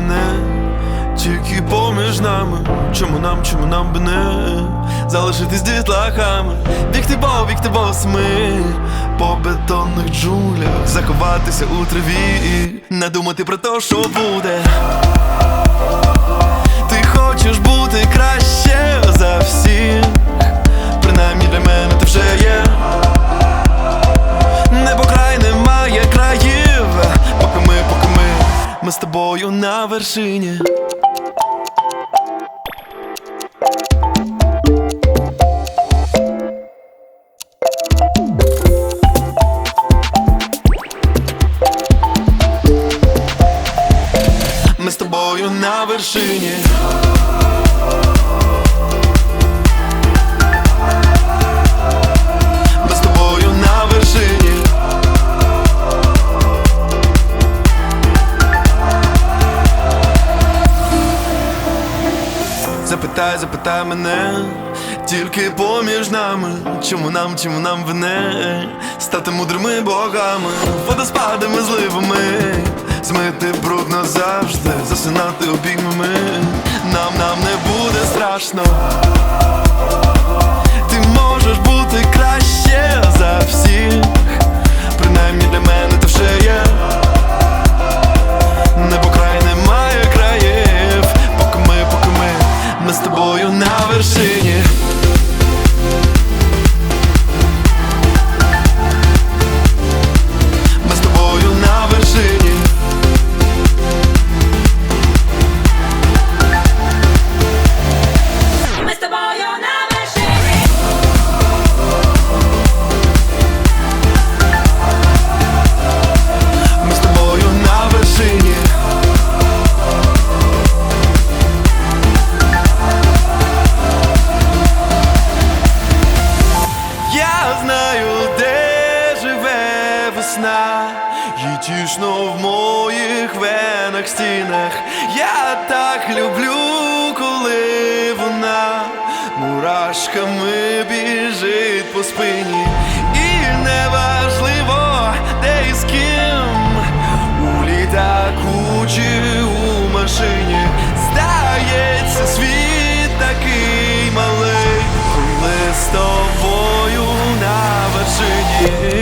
мене, тільки поміж нами, чому нам, чому нам би не залишитись дітлахами, бігти бо, бігти босми по бетонних джунглях заховатися у траві, не думати про те, що буде. На вершині. Ми з тобою на вершині. Запитай, запитай мене, тільки поміж нами, чому нам, чому нам вине стати мудрими богами, водоспадами, зливами, змити бруд назавжди, засинати обіймами. Нам, нам не буде страшно. Весна, їй тішно в моїх венах стінах. Я так люблю, коли вона мурашками біжить по спині. І неважливо, де і з ким у літаку чи у машині Здається, світ такий малий, коли з тобою на вершині